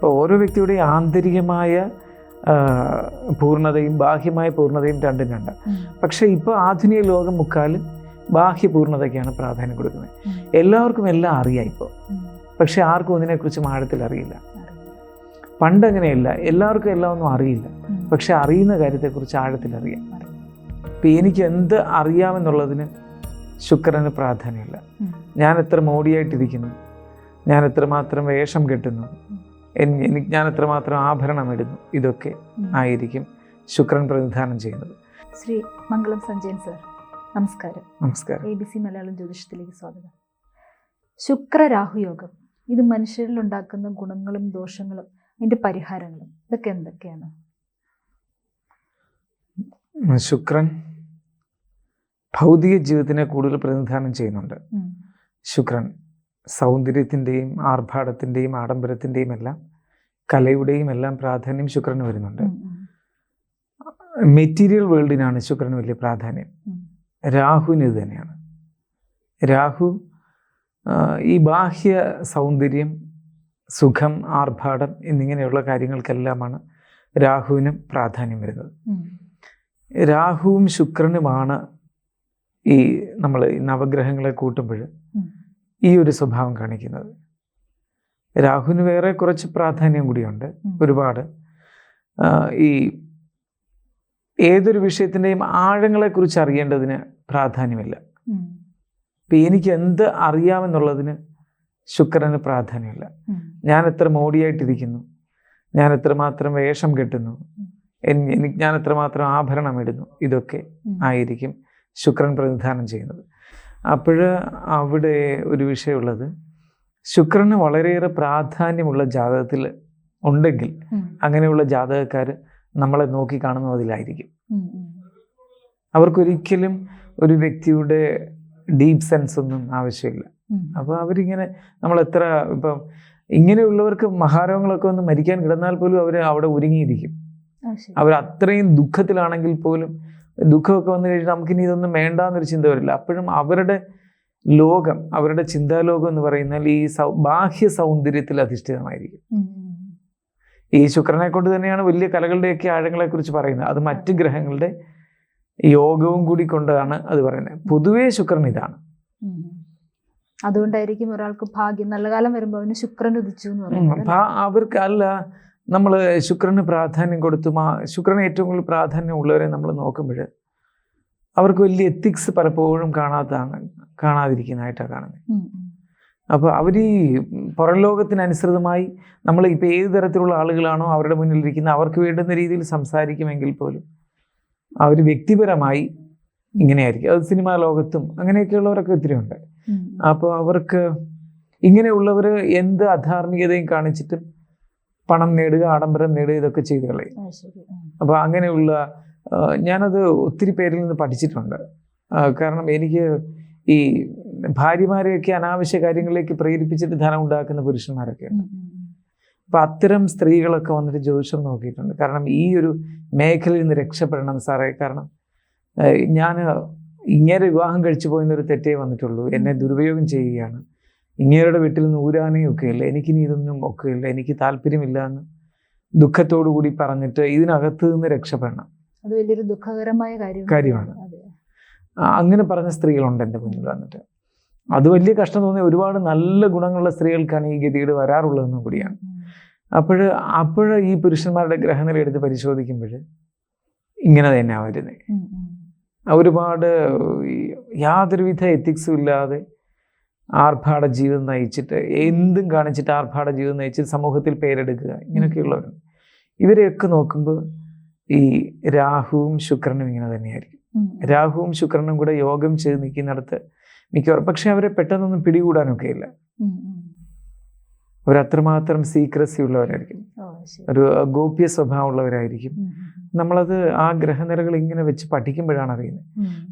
അപ്പോൾ ഓരോ വ്യക്തിയുടെയും ആന്തരികമായ പൂർണതയും ബാഹ്യമായ പൂർണതയും രണ്ടും രണ്ട് പക്ഷേ ഇപ്പോൾ ആധുനിക ലോകം മുക്കാലും ബാഹ്യ പൂർണതയ്ക്കാണ് പ്രാധാന്യം കൊടുക്കുന്നത്. എല്ലാവർക്കും എല്ലാം അറിയാം ഇപ്പോൾ. പക്ഷെ ആർക്കും ഇതിനെക്കുറിച്ച് ആഴത്തിൽ അറിയില്ല. പണ്ടങ്ങനെയല്ല. എല്ലാവർക്കും എല്ലാം ഒന്നും അറിയില്ല. പക്ഷെ അറിയുന്ന കാര്യത്തെക്കുറിച്ച് ആഴത്തിൽ അറിയാം. ഇപ്പം എനിക്ക് എന്ത് അറിയാമെന്നുള്ളതിന് ശുക്രന് പ്രാധാന്യമില്ല. ഞാൻ എത്ര മോടിയായിട്ടിരിക്കുന്നു. ഞാൻ എത്രമാത്രം വേഷം കെട്ടുന്നു. എനിക്ക് ഞാൻ എത്രമാത്രം ആഭരണം ഇടുന്നു ഇതൊക്കെ ആയിരിക്കും ശുക്രൻ പ്രതിനിധാനം ചെയ്യുന്നത്. ശ്രീ മംഗളം സഞ്ജയൻ സർ നമസ്കാരം. നമസ്കാരം. എ ബി സി മലയാളം ജ്യോതിഷത്തിലേക്ക് സ്വാഗതം. ശുക്ര രാഹുയോഗം ഇത് മനുഷ്യരിൽ ഉണ്ടാക്കുന്ന ഗുണങ്ങളും ദോഷങ്ങളും അതിന്റെ പരിഹാരങ്ങളും ഇതൊക്കെ എന്തൊക്കെയാണ്? ശുക്രൻ ഭൗതിക ജീവിതത്തിനെ കൂടുതൽ പ്രതിനിധാനം ചെയ്യുന്നുണ്ട്. ശുക്രൻ സൗന്ദര്യത്തിന്റെയും ആർഭാടത്തിന്റെയും ആഡംബരത്തിന്റെയും എല്ലാം കലയുടെയും എല്ലാം പ്രാധാന്യം ശുക്രന് വരുന്നുണ്ട്. മെറ്റീരിയൽ വേൾഡിനാണ് ശുക്രന് വലിയ പ്രാധാന്യം. രാഹുവിന് ഇത് തന്നെയാണ്. രാഹു ഈ ബാഹ്യ സൗന്ദര്യം സുഖം ആർഭാടം എന്നിങ്ങനെയുള്ള കാര്യങ്ങൾക്കെല്ലാമാണ് രാഹുവിന് പ്രാധാന്യം വരുന്നത്. രാഹുവും ശുക്രനുമാണ് ഈ നമ്മൾ നവഗ്രഹങ്ങളെ കൂട്ടുമ്പോൾ ഈ ഒരു സ്വഭാവം കാണിക്കുന്നത്. രാഹുവിന് വേറെ കുറച്ച് പ്രാധാന്യം കൂടിയുണ്ട് ഒരുപാട്. ഈ ഏതൊരു വിഷയത്തിന്റെയും ആഴങ്ങളെക്കുറിച്ച് അറിയേണ്ടതിന് പ്രാധാന്യമില്ല. ഇപ്പം എനിക്ക് എന്ത് അറിയാമെന്നുള്ളതിന് ശുക്രന് പ്രാധാന്യമില്ല. ഞാൻ എത്ര മോടിയായിട്ടിരിക്കുന്നു. ഞാൻ എത്രമാത്രം വേഷം കെട്ടുന്നു. എനിക്ക് ഞാൻ എത്രമാത്രം ആഭരണം ഇടുന്നു. ഇതൊക്കെ ആയിരിക്കും ശുക്രൻ പ്രതിനിധാനം ചെയ്യുന്നത്. അപ്പോൾ അവിടെ ഒരു വിഷയമുള്ളത് ശുക്രന് വളരെയേറെ പ്രാധാന്യമുള്ള ജാതകത്തിൽ ഉണ്ടെങ്കിൽ അങ്ങനെയുള്ള ജാതകക്കാർ നമ്മളെ നോക്കി കാണുന്നതിലായിരിക്കും. അവർക്കൊരിക്കലും ഒരു വ്യക്തിയുടെ ഡീപ് സെൻസ് ഒന്നും ആവശ്യമില്ല. അപ്പോൾ അവരിങ്ങനെ നമ്മൾ എത്ര ഇപ്പം ഇങ്ങനെയുള്ളവർക്ക് മഹാരോഗങ്ങളൊക്കെ ഒന്ന് മരിക്കാൻ കിടന്നാൽ പോലും അവർ അവിടെ ഒരുങ്ങിയിരിക്കും. അവർ അത്രയും ദുഃഖത്തിലാണെങ്കിൽ പോലും ദുഃഖമൊക്കെ വന്നു കഴിഞ്ഞാൽ നമുക്കിനി ഇതൊന്നും വേണ്ടാന്നൊരു ചിന്ത വരില്ല. അപ്പോഴും അവരുടെ ലോകം അവരുടെ ചിന്താലോകം എന്ന് പറയുന്നാൽ ഈ ബാഹ്യ സൗന്ദര്യത്തിൽ അധിഷ്ഠിതമായിരിക്കും. ഈ ശുക്രനെ കൊണ്ട് തന്നെയാണ് വലിയ കലകളുടെയൊക്കെ ആഴങ്ങളെ കുറിച്ച് പറയുന്നത്. അത് മറ്റ് ഗ്രഹങ്ങളുടെ യോഗവും കൂടി കൊണ്ടാണ് അത് പറയുന്നത്. പൊതുവേ ശുക്രൻ ഇതാണ്. അതുകൊണ്ടായിരിക്കും ഒരാൾക്ക് ഭാഗ്യം. നല്ല കാലം വരുമ്പോൾ അവന് ശുക്രൻ ഉദിച്ചു അവർക്ക് അല്ല നമ്മൾ ശുക്രന് പ്രാധാന്യം കൊടുത്തു. ശുക്രന് ഏറ്റവും കൂടുതൽ പ്രാധാന്യം ഉള്ളവരെ നമ്മൾ നോക്കുമ്പോൾ അവർക്ക് വലിയ എത്തിക്സ് പലപ്പോഴും കാണാത്തതാണ് കാണാതിരിക്കുന്നതായിട്ടാണ് കാണുന്നത്. അപ്പോൾ അവർ ഈ പുറം ലോകത്തിനനുസൃതമായി നമ്മൾ ഇപ്പോൾ ഏത് തരത്തിലുള്ള ആളുകളാണോ അവരുടെ മുന്നിലിരിക്കുന്ന അവർക്ക് വേണ്ടുന്ന രീതിയിൽ സംസാരിക്കുമെങ്കിൽ പോലും അവർ വ്യക്തിപരമായി ഇങ്ങനെയായിരിക്കും അത് സിനിമാ ലോകത്തും അങ്ങനെയൊക്കെയുള്ളവരൊക്കെ ഒത്തിരി ഉണ്ട്. അപ്പോൾ അവർക്ക് ഇങ്ങനെയുള്ളവർ എന്ത് അധാർമികതയും കാണിച്ചിട്ടും പണം നേടുക ആഡംബരം നേടുക ഇതൊക്കെ ചെയ്തു കളയും. അപ്പോൾ അങ്ങനെയുള്ള ഞാനത് ഒത്തിരി പേരിൽ നിന്ന് പഠിച്ചിട്ടുണ്ട്. കാരണം എനിക്ക് ഈ ഭാര്യമാരെയൊക്കെ അനാവശ്യ കാര്യങ്ങളിലേക്ക് പ്രേരിപ്പിച്ചിട്ട് ധനം ഉണ്ടാക്കുന്ന പുരുഷന്മാരൊക്കെ ഉണ്ട്. ഉം. അത്തരം സ്ത്രീകളൊക്കെ വന്നിട്ട് ജ്യോതിഷം നോക്കിയിട്ടുണ്ട്. കാരണം ഈ ഒരു മേഖലയിൽ നിന്ന് രക്ഷപ്പെടണം സാറേ. കാരണം ഞാൻ ഇങ്ങനെ വിവാഹം കഴിച്ചു പോയെന്നൊരു തെറ്റേ വന്നിട്ടുള്ളൂ. എന്നെ ദുരുപയോഗം ചെയ്യുകയാണ്. ഇങ്ങേരുടെ വീട്ടിൽ നിന്ന് ഊരാനേ ഒക്കെയില്ല. എനിക്കിനി ഇതൊന്നും ഒക്കെയില്ല. എനിക്ക് താല്പര്യമില്ല എന്ന് ദുഃഖത്തോടു കൂടി പറഞ്ഞിട്ട് ഇതിനകത്ത് നിന്ന് രക്ഷപ്പെടണം. അത് വലിയൊരു ദുഃഖകരമായ കാര്യം കാര്യമാണ്. അങ്ങനെ പറഞ്ഞ സ്ത്രീകളുണ്ട് എന്റെ മുന്നിൽ വന്നിട്ട് അത് വലിയ കഷ്ടം തോന്നിയ ഒരുപാട് നല്ല ഗുണങ്ങളുള്ള സ്ത്രീകൾക്കാണ് ഈ ഗതികേട് വരാറുള്ളതെന്നും കൂടിയാണ്. അപ്പോൾ അപ്പോൾ ഈ പുരുഷന്മാരുടെ ഗ്രഹനില എടുത്ത് പരിശോധിക്കുമ്പോൾ ഇങ്ങനെ തന്നെയാണ് വരുന്നത്. ഒരുപാട് യാതൊരുവിധ എത്തിക്സും ഇല്ലാതെ ആർഭാട ജീവിതം നയിച്ചിട്ട് എന്തും കാണിച്ചിട്ട് ആർഭാട ജീവിതം നയിച്ചിട്ട് സമൂഹത്തിൽ പേരെടുക്കുക ഇങ്ങനെയൊക്കെയുള്ളവരുണ്ട് ഇവരെയൊക്കെ നോക്കുമ്പോൾ ഈ രാഹുവും ശുക്രനും ഇങ്ങനെ തന്നെയായിരിക്കും. രാഹുവും ശുക്രനും കൂടെ യോഗം ചെയ്ത് നിൽക്കുന്നിടത്ത് മിക്കവാറും പക്ഷെ അവരെ പെട്ടെന്നൊന്നും പിടികൂടാനൊക്കെ ഇല്ല. അവരത്രമാത്രം സീക്രസി ഉള്ളവരായിരിക്കും. ഒരു ഗോപ്യ സ്വഭാവമുള്ളവരായിരിക്കും. ഉള്ളവരായിരിക്കും നമ്മളത് ആ ഗ്രഹനിലകൾ ഇങ്ങനെ വെച്ച് പഠിക്കുമ്പോഴാണ് അറിയുന്നത്.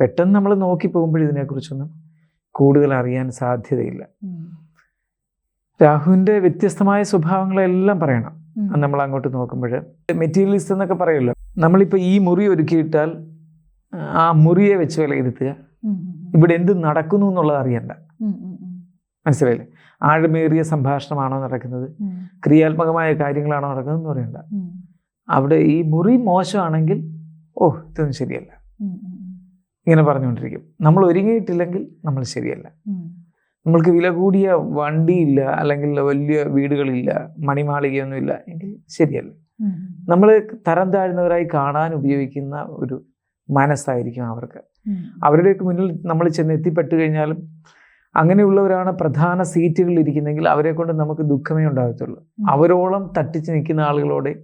പെട്ടെന്ന് നമ്മൾ നോക്കി പോകുമ്പോൾ ഇതിനെക്കുറിച്ചൊന്നും കൂടുതൽ അറിയാൻ സാധ്യതയില്ല. രാഹുവിന്റെ രാഹുവിന്റെ വ്യത്യസ്തമായ സ്വഭാവങ്ങളെല്ലാം പറയണം. നമ്മൾ അങ്ങോട്ട് നോക്കുമ്പോൾ മെറ്റീരിയലിസ്റ്റ് എന്നൊക്കെ പറയുമല്ലോ. നമ്മളിപ്പോൾ ഈ മുറി ഒരുക്കിയിട്ടാൽ ആ മുറിയെ വെച്ച് വിലയിരുത്തുക. ഇവിടെ എന്ത് നടക്കുന്നു എന്നുള്ളത് അറിയണ്ട. മനസ്സിലായില്ലേ? ആഴമേറിയ സംഭാഷണമാണോ നടക്കുന്നത്? ക്രിയാത്മകമായ കാര്യങ്ങളാണോ നടക്കുന്നത് എന്ന് പറയണ്ട അവിടെ ഈ മുറി മോശമാണെങ്കിൽ ഓ ഇതൊന്നും ശരിയല്ല. ഇങ്ങനെ പറഞ്ഞുകൊണ്ടിരിക്കും. നമ്മൾ ഒരുങ്ങിയിട്ടില്ലെങ്കിൽ നമ്മൾ ശരിയല്ല. നമ്മൾക്ക് വില കൂടിയ വണ്ടിയില്ല അല്ലെങ്കിൽ വലിയ വീടുകളില്ല മണിമാളികയൊന്നുമില്ല എങ്കിൽ ശരിയല്ല. നമ്മൾ തരം താഴ്ന്നവരായി കാണാൻ ഉപയോഗിക്കുന്ന ഒരു മനസ്സായിരിക്കും അവർക്ക്. അവരുടെയൊക്കെ മുന്നിൽ നമ്മൾ ചെന്ന് എത്തിപ്പെട്ട് കഴിഞ്ഞാലും അങ്ങനെയുള്ളവരാണ് പ്രധാന സീറ്റുകളിൽ ഇരിക്കുന്നെങ്കിൽ അവരെ കൊണ്ട് നമുക്ക് ദുഃഖമേ ഉണ്ടാകത്തുള്ളൂ. അവരോളം തട്ടിച്ച് നിൽക്കുന്ന ആളുകളോടെ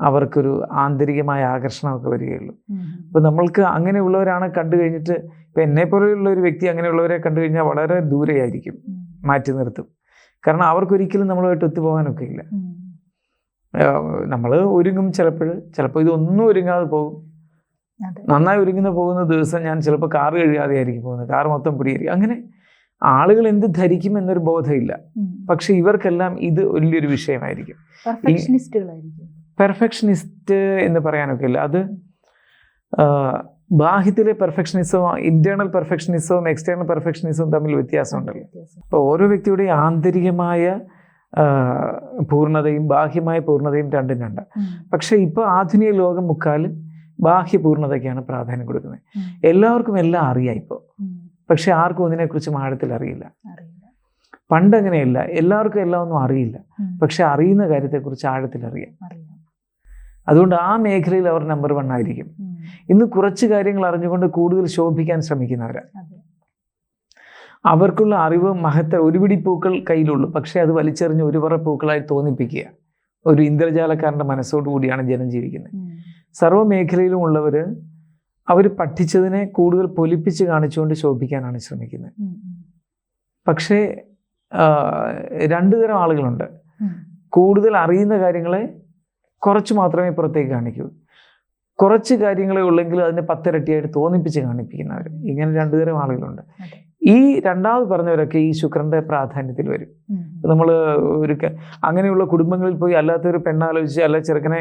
അവർക്കൊരു ആന്തരികമായ ആകർഷണമൊക്കെ വരികയുള്ളൂ. അപ്പോൾ നമ്മൾക്ക് അങ്ങനെയുള്ളവരാണ് കണ്ടു കഴിഞ്ഞിട്ട് ഇപ്പം എന്നെ പോലെയുള്ള ഒരു വ്യക്തി അങ്ങനെയുള്ളവരെ കണ്ടു കഴിഞ്ഞാൽ വളരെ ദൂരെയായിരിക്കും. മാറ്റി നിർത്തും. കാരണം അവർക്കൊരിക്കലും നമ്മളുമായിട്ട് ഒത്തുപോകാനൊക്കെ ഇല്ല. നമ്മൾ ഒരുങ്ങും ചിലപ്പോൾ ചിലപ്പോൾ ഇതൊന്നും ഒരുങ്ങാതെ പോകും. നന്നായി ഒരുങ്ങുന്ന പോകുന്ന ദിവസം ഞാൻ ചിലപ്പോൾ കാർ കഴുകാതെ ആയിരിക്കും പോകുന്നത്. കാർ മൊത്തം പിടിയായിരിക്കും. അങ്ങനെ ആളുകൾ എന്ത് ധരിക്കും എന്നൊരു ബോധമില്ല. പക്ഷെ ഇവർക്കെല്ലാം ഇത് വലിയൊരു വിഷയമായിരിക്കും. പെർഫെക്ഷനിസ്റ്റ് എന്ന് പറയാനൊക്കെ ഇല്ല. അത് ബാഹ്യത്തിലെ പെർഫെക്ഷനിസവും ഇന്റേണൽ പെർഫെക്ഷനിസവും എക്സ്റ്റേണൽ പെർഫെക്ഷനിസവും തമ്മിൽ വ്യത്യാസമുണ്ടല്ലോ. അപ്പോൾ ഓരോ വ്യക്തിയുടെയും ആന്തരികമായ പൂർണതയും ബാഹ്യമായ പൂർണതയും രണ്ടും രണ്ട്. പക്ഷേ ഇപ്പോൾ ആധുനിക ലോകം മുക്കാലും ബാഹ്യ പൂർണതയ്ക്കാണ് പ്രാധാന്യം കൊടുക്കുന്നത്. എല്ലാവർക്കും എല്ലാം അറിയാം ഇപ്പോൾ പക്ഷെ ആർക്കും ഇതിനെക്കുറിച്ച് ആഴത്തിൽ അറിയില്ല. പണ്ടങ്ങനെയല്ല. പണ്ട് അങ്ങനെയല്ല എല്ലാവർക്കും എല്ലാം ഒന്നും അറിയില്ല. പക്ഷെ അറിയുന്ന കാര്യത്തെക്കുറിച്ച് ആഴത്തിൽ അറിയാം. അതുകൊണ്ട് ആ മേഖലയിൽ അവർ നമ്പർ വൺ ആയിരിക്കും. ഇന്ന് കുറച്ച് കാര്യങ്ങൾ അറിഞ്ഞുകൊണ്ട് കൂടുതൽ ശോഭിക്കാൻ ശ്രമിക്കുന്നവരാണ് അവർക്കുള്ള അറിവ് മഹത്തര ഒരു പിടി പൂക്കൾ കയ്യിലുള്ളൂ. പക്ഷേ അത് വലിച്ചെറിഞ്ഞ് ഒരു പറ പൂക്കളായി തോന്നിപ്പിക്കുക. ഒരു ഇന്ദ്രജാലക്കാരന്റെ മനസ്സോടു കൂടിയാണ് ജനം ജീവിക്കുന്നത്. സർവമേഖലയിലും സർവ മേഖലയിലും ഉള്ളവർ അവർ പഠിച്ചതിനെ കൂടുതൽ പൊലിപ്പിച്ച് കാണിച്ചുകൊണ്ട് ശോഭിക്കാനാണ് ശ്രമിക്കുന്നത്. പക്ഷേ രണ്ടു തരം ആളുകളുണ്ട്. കൂടുതൽ അറിയുന്ന കാര്യങ്ങളെ കുറച്ച് മാത്രമേ പുറത്തേക്ക് കാണിക്കൂ. കുറച്ച് കാര്യങ്ങളെ ഉള്ളെങ്കിൽ അതിനെ പത്തിരട്ടിയായിട്ട് തോന്നിപ്പിച്ച് കാണിപ്പിക്കുന്നവർ ഇങ്ങനെ രണ്ടു തരം ആളുകളുണ്ട്. ഈ രണ്ടാമത് പറഞ്ഞവരൊക്കെ ഈ ശുക്രന്റെ പ്രാധാന്യത്തിൽ വരും. നമ്മൾ ഒരു അങ്ങനെയുള്ള കുടുംബങ്ങളിൽ പോയി അല്ലാത്തൊരു പെണ്ണാലോചിച്ച് അല്ല ചെറുക്കനെ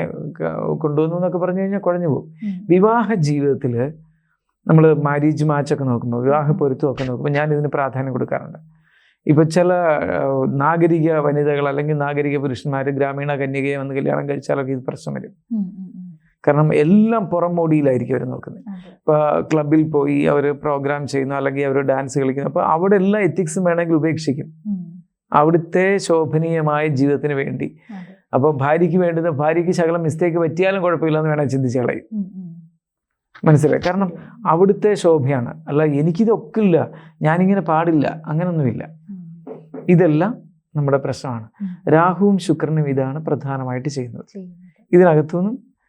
കൊണ്ടുവന്നു എന്നൊക്കെ പറഞ്ഞു കഴിഞ്ഞാൽ കുഴഞ്ഞു പോകും. വിവാഹ ജീവിതത്തിൽ നമ്മൾ മാരീജ് മാച്ചൊക്കെ നോക്കുമ്പോൾ വിവാഹ പൊരുത്തമൊക്കെ നോക്കുമ്പോൾ ഞാൻ ഇതിന് പ്രാധാന്യം കൊടുക്കാറുണ്ട് ഇപ്പോൾ ചില നാഗരിക വനിതകൾ അല്ലെങ്കിൽ നാഗരിക പുരുഷന്മാർ ഗ്രാമീണ കന്യകയെ വന്ന് കല്യാണം കഴിച്ചാലൊക്കെ ഇത് പ്രശ്നം വരും. കാരണം എല്ലാം പുറം മോടിയിലായിരിക്കും അവർ നോക്കുന്നത്. ഇപ്പോൾ ക്ലബിൽ പോയി അവർ പ്രോഗ്രാം ചെയ്യുന്നു അല്ലെങ്കിൽ അവർ ഡാൻസ് കളിക്കുന്നു അപ്പോൾ അവിടെ എല്ലാ എത്തിക്സും വേണമെങ്കിൽ ഉപേക്ഷിക്കും അവിടുത്തെ ശോഭനീയമായ ജീവിതത്തിന് വേണ്ടി. അപ്പോൾ ഭാര്യയ്ക്ക് വേണ്ടുന്ന ഭാര്യയ്ക്ക് ശകലം മിസ്റ്റേക്ക് പറ്റിയാലും കുഴപ്പമില്ലെന്ന് വേണം ചിന്തിച്ച് കളയും. മനസ്സിലായി കാരണം അവിടുത്തെ ശോഭയാണ് അല്ല എനിക്കിതൊക്കില്ല ഞാനിങ്ങനെ പാടില്ല അങ്ങനൊന്നുമില്ല. ഇതെല്ലാം നമ്മുടെ പ്രശ്നമാണ്. രാഹുവും ശുക്രനും ഇതാണ് പ്രധാനമായിട്ട് ചെയ്യുന്നത്. ഇതിനകത്തുനിന്നും